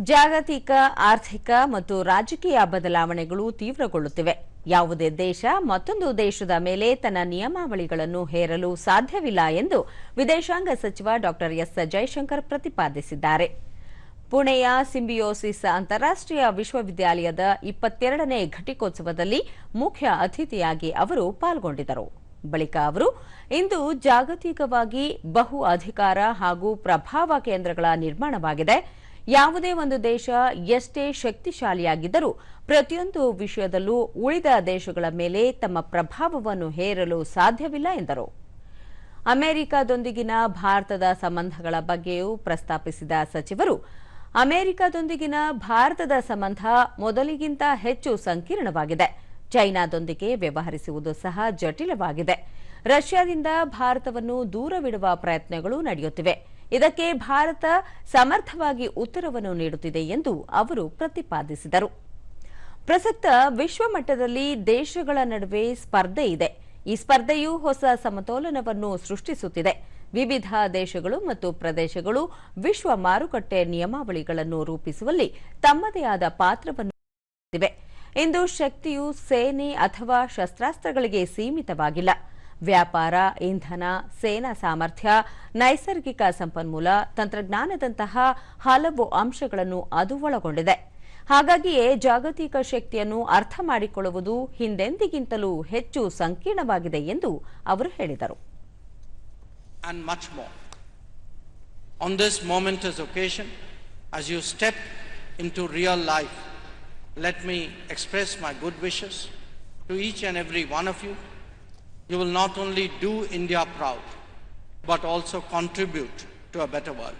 ಜಾಗತಿಕ, ಆರ್ಥಿಕ ಮತ್ತು ರಾಜಕೀಯ ಬದಲಾವಣೆಗಳು ತೀವ್ರಗೊಳ್ಳುತ್ತಿವೆ. ಯಾವುದೇ ದೇಶ ಮತ್ತೊಂದು ದೇಶದ ಮೇಲೆ ತನ್ನ ನಿಯಮಾವಳಿಗಳನ್ನು ಹೇರಲು ಸಾಧ್ಯವಿಲ್ಲ ಎಂದು ವಿದೇಶಾಂಗ ಸಚಿವ ಡಾ ಎಸ್ ಜೈಶಂಕರ್ ಪ್ರತಿಪಾದಿಸಿದ್ದಾರೆ. ಪುಣೆಯ ಸಿಂಬಿಯೋಸಿಸ್ ಅಂತಾರಾಷ್ಟೀಯ ವಿಶ್ವವಿದ್ಯಾಲಯದ ಇಪ್ಪತ್ತೆರಡನೇ ಘಟಿಕೋತ್ಸವದಲ್ಲಿ ಮುಖ್ಯ ಅತಿಥಿಯಾಗಿ ಅವರು ಪಾಲ್ಗೊಂಡಿದ್ದರು. ಬಳಿಕ ಅವರು, ಇಂದು ಜಾಗತಿಕವಾಗಿ ಬಹು ಅಧಿಕಾರ ಹಾಗೂ ಪ್ರಭಾವ ಕೇಂದ್ರಗಳ ನಿರ್ಮಾಣವಾಗಿದೆ. ಯಾವುದೇ ಒಂದು ದೇಶ ಎಷ್ಟೇ ಶಕ್ತಿಶಾಲಿಯಾಗಿದ್ದರೂ ಪ್ರತಿಯೊಂದು ವಿಷಯದಲ್ಲೂ ಉಳಿದ ದೇಶಗಳ ಮೇಲೆ ತಮ್ಮ ಪ್ರಭಾವವನ್ನು ಹೇರಲು ಸಾಧ್ಯವಿಲ್ಲ ಎಂದರು. ಅಮೆರಿಕದೊಂದಿಗಿನ ಭಾರತದ ಸಂಬಂಧಗಳ ಬಗ್ಗೆಯೂ ಪ್ರಸ್ತಾಪಿಸಿದ ಸಚಿವರು, ಅಮೆರಿಕದೊಂದಿಗಿನ ಭಾರತದ ಸಂಬಂಧ ಮೊದಲಿಗಿಂತ ಹೆಚ್ಚು ಸಂಕೀರ್ಣವಾಗಿದೆ. ಚೈನಾದೊಂದಿಗೆ ವ್ಯವಹರಿಸುವುದು ಸಹ ಜಟಿಲವಾಗಿದೆ. ರಷ್ಯಾದಿಂದ ಭಾರತವನ್ನು ದೂರವಿಡುವ ಪ್ರಯತ್ನಗಳು ನಡೆಯುತ್ತಿವೆ. ಇದಕ್ಕೆ ಭಾರತ ಸಮರ್ಥವಾಗಿ ಉತ್ತರವನ್ನು ನೀಡುತ್ತಿದೆ ಎಂದು ಅವರು ಪ್ರತಿಪಾದಿಸಿದರು. ಪ್ರಸಕ್ತ ವಿಶ್ವಮಟ್ಟದಲ್ಲಿ ದೇಶಗಳ ನಡುವೆ ಸ್ಪರ್ಧೆ ಇದೆ. ಈ ಸ್ಪರ್ಧೆಯು ಹೊಸ ಸಮತೋಲನವನ್ನು ಸೃಷ್ಟಿಸುತ್ತಿದೆ. ವಿವಿಧ ದೇಶಗಳು ಮತ್ತು ಪ್ರದೇಶಗಳು ವಿಶ್ವ ಮಾರುಕಟ್ಟೆ ನಿಯಮಾವಳಿಗಳನ್ನು ರೂಪಿಸುವಲ್ಲಿ ತಮ್ಮದೇ ಆದ ಪಾತ್ರವನ್ನು ಇಂದು ಶಕ್ತಿಯು ಸೇನೆ ಅಥವಾ ಶಸ್ತ್ರಾಸ್ತ್ರಗಳಿಗೆ ಸೀಮಿತವಾಗಿಲ್ಲ. ವ್ಯಾಪಾರ ಇಂಧನ ಸೇನಾ ಸಾಮರ್ಥ್ಯ ನೈಸರ್ಗಿಕ ಸಂಪನ್ಮೂಲ ತಂತ್ರಜ್ಞಾನದಂತಹ ಹಲವು ಅಂಶಗಳನ್ನು ಅದು ಒಳಗೊಂಡಿದೆ ಹಾಗಾಗಿಯೇ ಜಾಗತಿಕ ಶಕ್ತಿಯನ್ನು ಅರ್ಥ ಮಾಡಿಕೊಳ್ಳುವುದು ಹಿಂದೆಂದಿಗಿಂತಲೂ ಹೆಚ್ಚು ಸಂಕೀರ್ಣವಾಗಿದೆ ಎಂದು ಅವರು ಹೇಳಿದರು. On this momentous occasion, as you step into real life, let me express my good wishes to each and every one of you. You will not only do India proud, but also contribute to a better world.